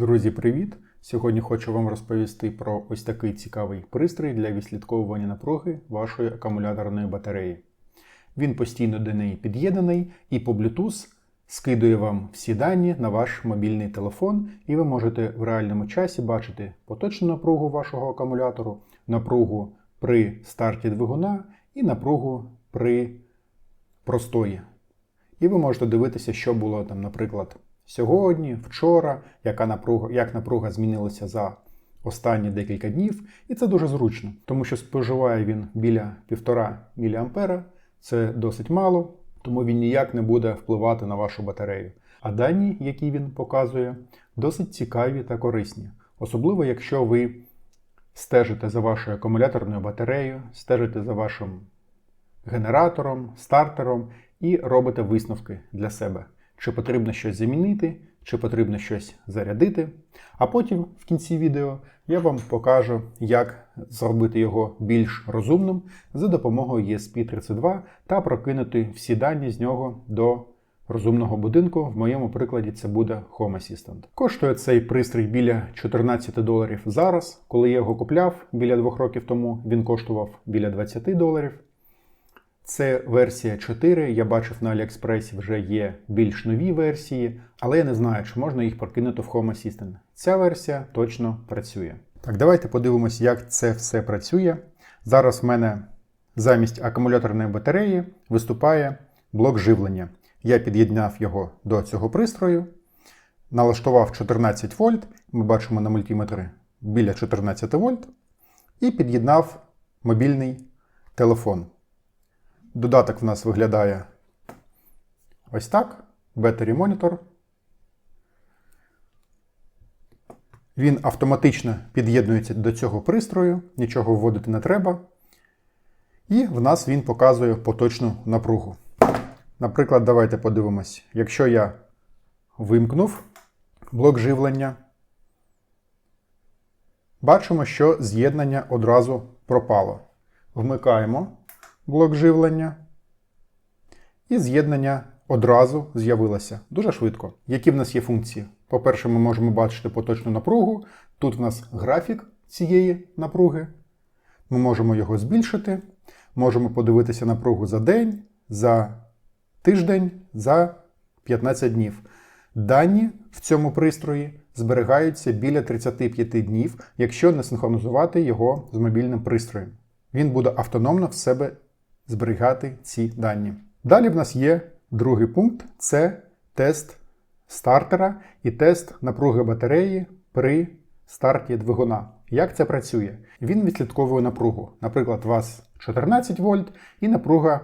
Друзі, привіт! Сьогодні хочу вам розповісти про ось такий цікавий пристрій для відслідковування напруги вашої акумуляторної батареї. Він постійно до неї під'єднаний і по Bluetooth скидує вам всі дані на ваш мобільний телефон, і ви можете в реальному часі бачити поточну напругу вашого акумулятору, напругу при старті двигуна і напругу при простої. І ви можете дивитися, що було там, наприклад, сьогодні, вчора, яка напруга, як напруга змінилася за останні декілька днів. І це дуже зручно, тому що споживає він біля 1,5 мА, це досить мало, тому він ніяк не буде впливати на вашу батарею. А дані, які він показує, досить цікаві та корисні, особливо якщо ви стежите за вашою акумуляторною батареєю, стежите за вашим генератором, стартером і робите висновки для себе, чи потрібно щось замінити, чи потрібно щось зарядити. А потім в кінці відео я вам покажу, як зробити його більш розумним за допомогою ESP32 та прокинути всі дані з нього до розумного будинку. В моєму прикладі це буде Home Assistant. Коштує цей пристрій біля 14 доларів зараз. Коли я його купляв біля двох років тому, він коштував біля 20 доларів. Це версія 4. Я бачив на AliExpress вже є більш нові версії, але я не знаю, чи можна їх прокинути в Home Assistant. Ця версія точно працює. Так, давайте подивимось, як це все працює. Зараз в мене замість акумуляторної батареї виступає блок живлення. Я під'єднав його до цього пристрою, налаштував 14 вольт. Ми бачимо на мультиметрі біля 14 вольт, і під'єднав мобільний телефон. Додаток в нас виглядає ось так. Battery Monitor. Він автоматично під'єднується до цього пристрою, нічого вводити не треба. І в нас він показує поточну напругу. Наприклад, давайте подивимось, якщо я вимкнув блок живлення, бачимо, що з'єднання одразу пропало. Вмикаємо блок живлення. І з'єднання одразу з'явилося дуже швидко. Які в нас є функції? По-перше, ми можемо бачити поточну напругу. Тут в нас графік цієї напруги. Ми можемо його збільшити. Можемо подивитися напругу за день, за тиждень, за 15 днів. Дані в цьому пристрої зберігаються біля 35 днів, якщо не синхронізувати його з мобільним пристроєм. Він буде автономно в себе зберігати ці дані. Далі в нас є другий пункт це тест стартера і тест напруги батареї при старті двигуна. Як це працює? Він відслідковує напругу. Наприклад, у вас 14 вольт, і напруга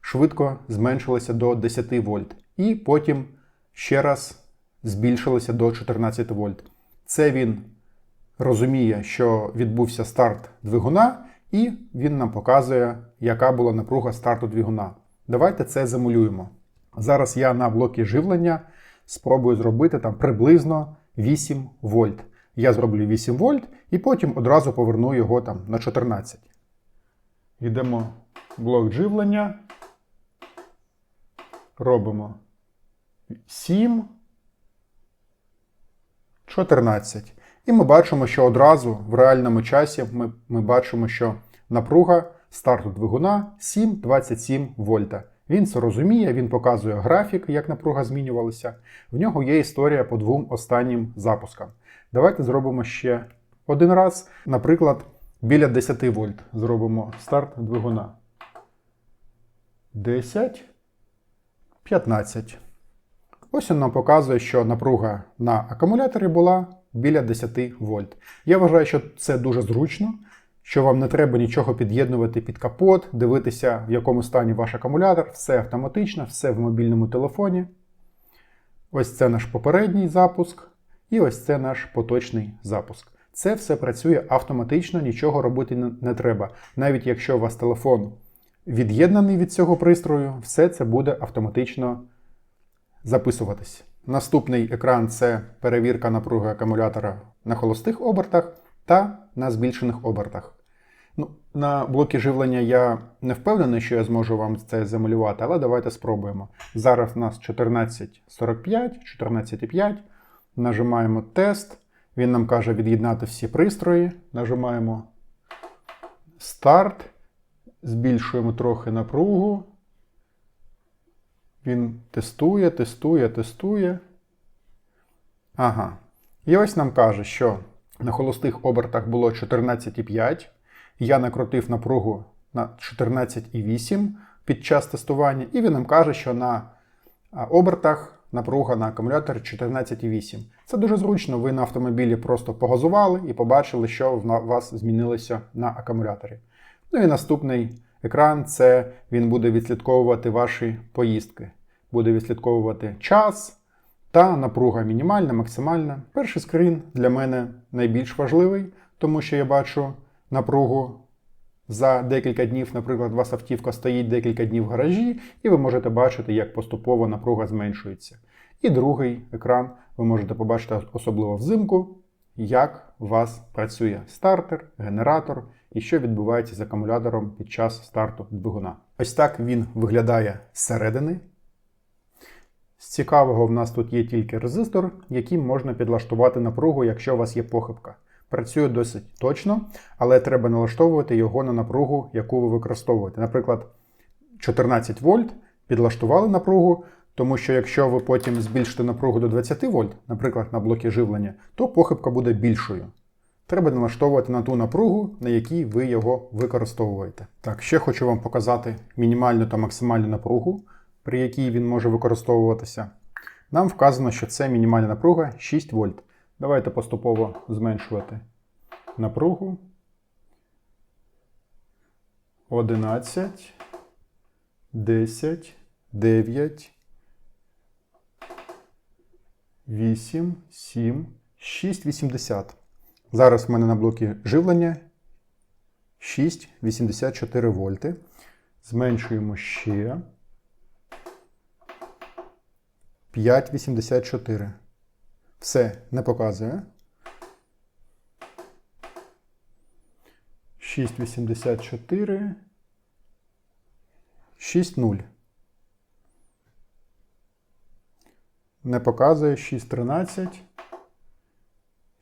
швидко зменшилася до 10 вольт. І потім ще раз збільшилася до 14 вольт. Це він розуміє, що відбувся старт двигуна, і він нам показує, яка була напруга старту двигуна. Давайте це замулюємо. Зараз я на блокі живлення спробую зробити там приблизно 8 вольт. Я зроблю 8 вольт і потім одразу поверну його там на 14. Йдемо в блок живлення. Робимо 7, 14. І ми бачимо, що одразу в реальному часі ми, ми бачимо, що напруга старту двигуна 7,27 вольта. Він це розуміє, він показує графік, як напруга змінювалася. В нього є історія по двом останнім запускам. Давайте зробимо ще один раз. Наприклад, біля 10 вольт зробимо старт двигуна. 10, 15. Ось він нам показує, що напруга на акумуляторі була біля 10 вольт. Я вважаю, що це дуже зручно, що вам не треба нічого під'єднувати під капот, дивитися, в якому стані ваш акумулятор, все автоматично, все в мобільному телефоні. Ось це наш попередній запуск, і ось це наш поточний запуск. Це все працює автоматично, нічого робити не треба. Навіть якщо у вас телефон від'єднаний від цього пристрою, все це буде автоматично записуватись. Наступний екран це перевірка напруги акумулятора на холостих обертах та на збільшених обертах. Ну, На блокі живлення я не впевнений, що я зможу вам це замалювати, але давайте спробуємо. Зараз у нас 14.45, 14.5. Нажимаємо тест. Він нам каже від'єднати всі пристрої. Нажимаємо старт. Збільшуємо трохи напругу. Він тестує, тестує, тестує. Ага. І ось нам каже, що на холостих обертах було 14,5. Я накрутив напругу на 14,8 під час тестування, і він нам каже, що на обертах напруга на акумулятор 14,8. Це дуже зручно. Ви на автомобілі просто погазували і побачили, що в вас змінилося на акумуляторі. Ну і наступний екран це він буде відслідковувати ваші поїздки, буде відслідковувати час та напруга мінімальна, максимальна. Перший скрін для мене найбільш важливий, тому що я бачу напругу за декілька днів, наприклад, у вас автівка стоїть декілька днів в гаражі, і ви можете бачити, як поступово напруга зменшується. І другий екран ви можете побачити, особливо взимку, як у вас працює стартер, генератор і що відбувається з акумулятором під час старту двигуна. Ось так він виглядає зсередини. З цікавого в нас тут є тільки резистор, яким можна підлаштувати напругу, якщо у вас є похибка. Працює досить точно, але треба налаштовувати його на напругу, яку ви використовуєте. Наприклад, 14 вольт підлаштували напругу, тому що якщо ви потім збільшите напругу до 20 вольт, наприклад, на блокі живлення, то похибка буде більшою. Треба налаштовувати на ту напругу, на якій ви його використовуєте. Так, ще хочу вам показати мінімальну та максимальну напругу, при якій він може використовуватися. Нам вказано, що це мінімальна напруга 6 вольт. Давайте поступово зменшувати напругу. 11, 10, 9, 8, 7, 6,80. Зараз в мене на блокі живлення 6,84 вольти. Зменшуємо ще 5,84. Все не показує. 6,84. 6,0. Не показує 6,13.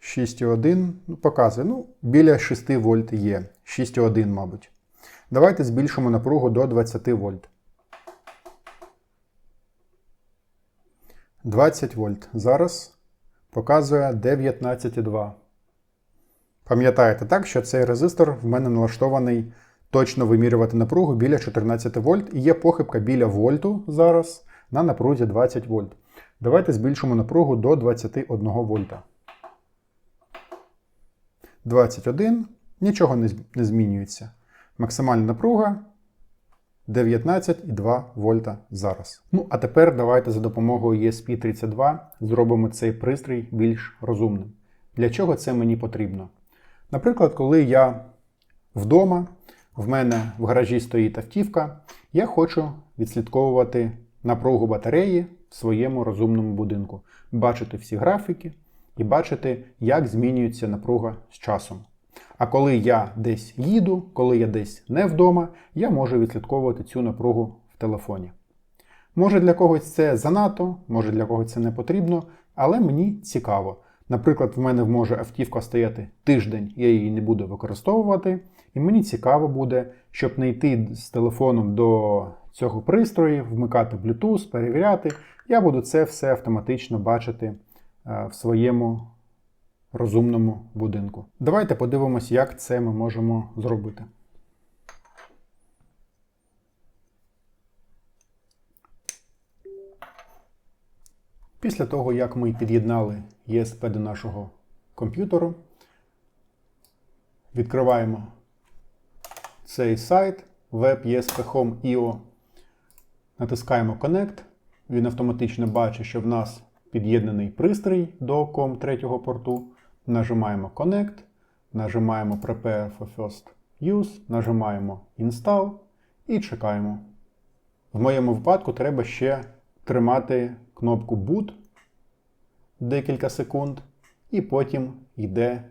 6,1. Ну, показує. Ну, біля 6 вольт є. 6,1, мабуть. Давайте збільшимо напругу до 20 вольт. 20 вольт. Зараз показує 19,2. Пам'ятаєте так, що цей резистор в мене налаштований точно вимірювати напругу біля 14 вольт і є похибка біля вольту зараз на напрузі 20 вольт. Давайте збільшимо напругу до 21 вольта. 21. Нічого не змінюється. Максимальна напруга 19,2 вольта зараз. Ну, а тепер давайте за допомогою ESP32 зробимо цей пристрій більш розумним. Для чого це мені потрібно? Наприклад, коли я вдома, в мене в гаражі стоїть автівка, я хочу відслідковувати напругу батареї в своєму розумному будинку, бачити всі графіки і бачити, як змінюється напруга з часом. А коли я десь їду, коли я десь не вдома, я можу відслідковувати цю напругу в телефоні. Може для когось це занадто, може для когось це не потрібно, але мені цікаво. Наприклад, в мене може автівка стояти тиждень, я її не буду використовувати, і мені цікаво буде, щоб не йти з телефоном до цього пристрою, вмикати Bluetooth, перевіряти. Я буду це все автоматично бачити е, в своєму розумному будинку. Давайте подивимось, як це ми можемо зробити. Після того, як ми під'єднали ESP до нашого комп'ютеру, відкриваємо цей сайт web.esp.home.io, натискаємо Connect. Він автоматично бачить, що в нас під'єднаний пристрій до COM 3 порту. Нажимаємо Connect, нажимаємо Prepare for First Use, нажимаємо Install і чекаємо. В моєму випадку треба ще тримати кнопку Boot декілька секунд, і потім йде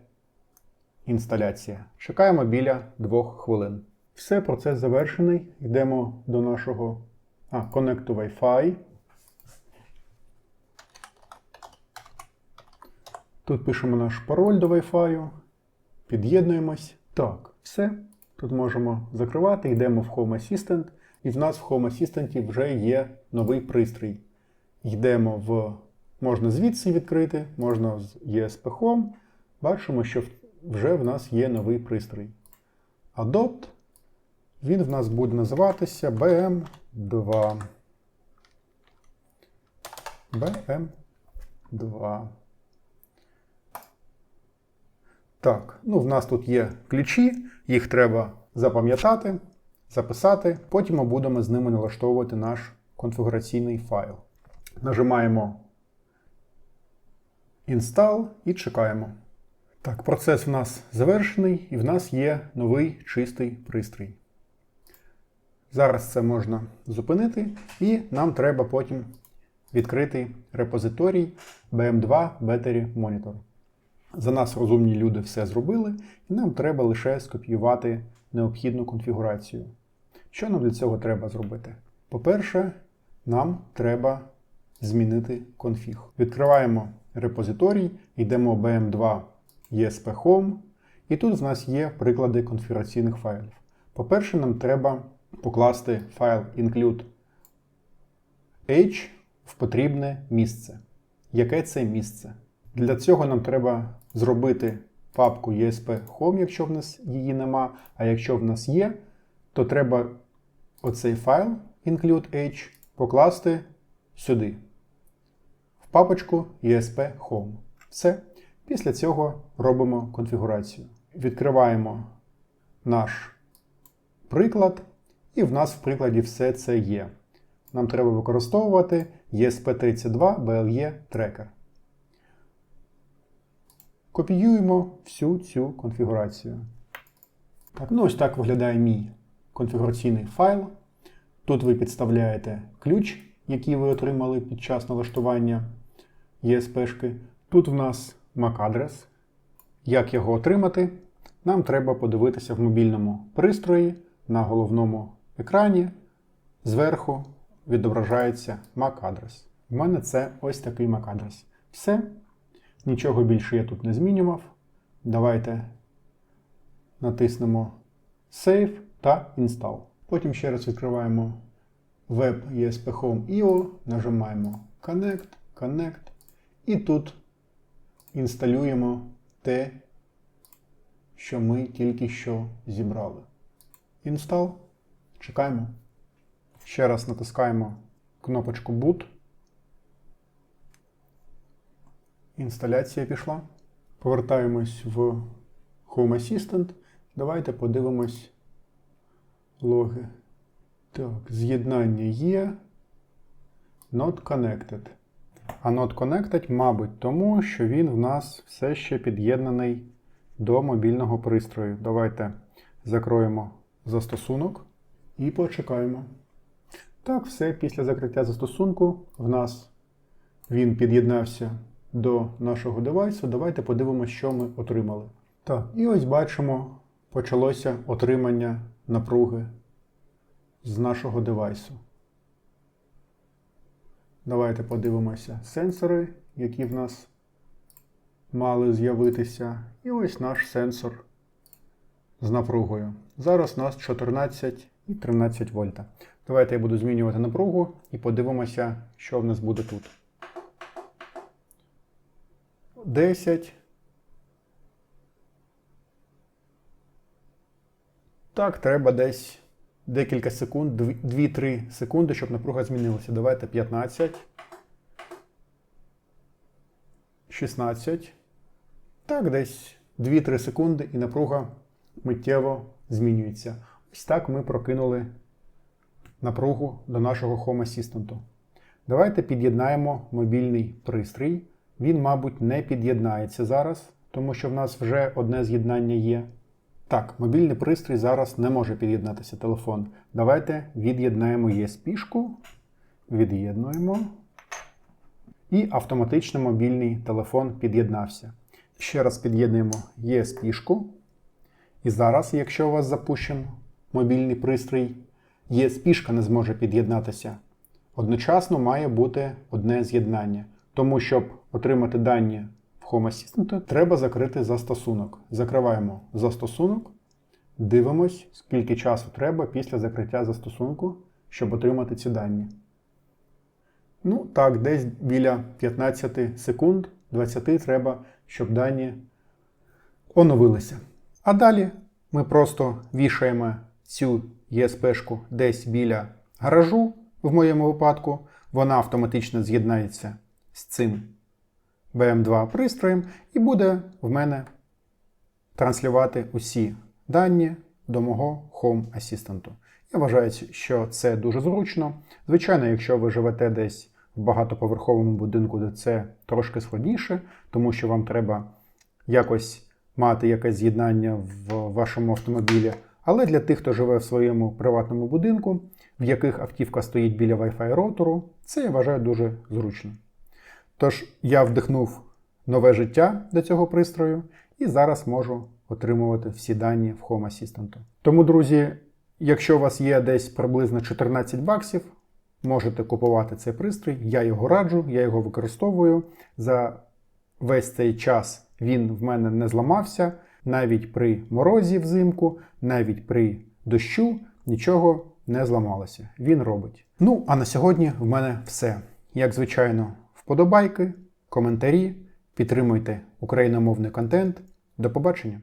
інсталяція. Чекаємо біля 2 хвилин. Все, процес завершений. Йдемо до нашого а, Connect to Wi-Fi. Тут пишемо наш пароль до Wi-Fi, під'єднуємось. Так, все. Тут можемо закривати, йдемо в Home Assistant, і в нас в Home Assistant вже є новий пристрій. Йдемо в. Можна звідси відкрити, можна з ESP Home. Бачимо, що вже в нас є новий пристрій. Adopt. Він в нас буде називатися BM2. BM2. Так, ну в нас тут є ключі, їх треба запам'ятати, записати. Потім ми будемо з ними налаштовувати наш конфігураційний файл. Нажимаємо Install і чекаємо. Так, процес в нас завершений, і в нас є новий чистий пристрій. Зараз це можна зупинити, і нам треба потім відкрити репозиторій BM2 Battery Monitor. За нас розумні люди все зробили, і нам треба лише скопіювати необхідну конфігурацію. Що нам для цього треба зробити? По-перше, нам треба змінити конфіг. Відкриваємо репозиторій, йдемо BM2 ESP Home, і тут в нас є приклади конфігураційних файлів. По-перше, нам треба покласти файл include H в потрібне місце. Яке це місце? Для цього нам треба зробити папку ESP Home, якщо в нас її нема. А якщо в нас є, то треба оцей файл include H покласти сюди, в папочку ESP Home. Все. Після цього робимо конфігурацію. Відкриваємо наш приклад, і в нас в прикладі все це є. Нам треба використовувати ESP32 BLE Tracker. Копіюємо всю цю конфігурацію. Так, ну Ось так виглядає мій конфігураційний файл. Тут ви підставляєте ключ, який ви отримали під час налаштування ESP-шки. Тут в нас MAC-адрес. Як його отримати? Нам треба подивитися в мобільному пристрої на головному екрані. Зверху відображається MAC-адрес. У мене це ось такий MAC-адрес. Все. Нічого більше я тут не змінював. Давайте натиснемо Save та Install. Потім ще раз відкриваємо Web ESP Home IO, нажимаємо Connect, Connect, і тут інсталюємо те, що ми тільки що зібрали. Install. Чекаємо. Ще раз натискаємо кнопочку Boot. Інсталяція пішла. Повертаємось в Home Assistant. Давайте подивимось логи. Так, з'єднання є. Not connected. А Not connected, мабуть, тому що він в нас все ще під'єднаний до мобільного пристрою. Давайте закроємо застосунок і почекаємо. Так, все, після закриття застосунку в нас він під'єднався до нашого девайсу. Давайте подивимося, що ми отримали. Так, і ось бачимо, почалося отримання напруги з нашого девайсу. Давайте подивимося сенсори, які в нас мали з'явитися. І ось наш сенсор з напругою. Зараз у нас 14 і 13 вольта. Давайте я буду змінювати напругу і подивимося, що в нас буде тут. 10. Так, треба десь декілька секунд, 2-3 секунди, щоб напруга змінилася. Давайте 15. 16. Так, десь 2-3 секунди і напруга миттєво змінюється. Ось так ми прокинули напругу до нашого Home Assistant. Давайте під'єднаємо мобільний пристрій. Він, мабуть, не під'єднається зараз, тому що в нас вже одне з'єднання є. Так, мобільний пристрій зараз не може під'єднатися телефон. Давайте від'єднаємо ESP-шку, від'єднуємо. І автоматично мобільний телефон під'єднався. Ще раз під'єднуємо ESP-шку. І зараз, якщо у вас запущен мобільний пристрій, ESP-шка не зможе під'єднатися. Одночасно має бути одне з'єднання. Тому, щоб отримати дані в Home Assistant, треба закрити застосунок. Закриваємо застосунок, дивимось, скільки часу треба після закриття застосунку, щоб отримати ці дані. Ну, так, десь біля 15 секунд, 20 треба, щоб дані оновилися. А далі ми просто вішаємо цю ESP-шку десь біля гаражу, в моєму випадку, вона автоматично з'єднається з цим BM2 пристроєм і буде в мене транслювати усі дані до мого Home Assistant. Я вважаю, що це дуже зручно. Звичайно, якщо ви живете десь в багатоповерховому будинку, де це трошки складніше, тому що вам треба якось мати якесь з'єднання в вашому автомобілі. Але для тих, хто живе в своєму приватному будинку, в яких автівка стоїть біля Wi-Fi роутеру, це я вважаю дуже зручно. Тож я вдихнув нове життя до цього пристрою і зараз можу отримувати всі дані в Home Assistant. Тому, друзі, якщо у вас є десь приблизно 14 баксів, можете купувати цей пристрій. Я його раджу, я його використовую. За весь цей час він в мене не зламався. Навіть при морозі взимку, навіть при дощу нічого не зламалося. Він робить. Ну, а на сьогодні в мене все. Як звичайно, вподобайки, коментарі, підтримуйте україномовний контент. До побачення!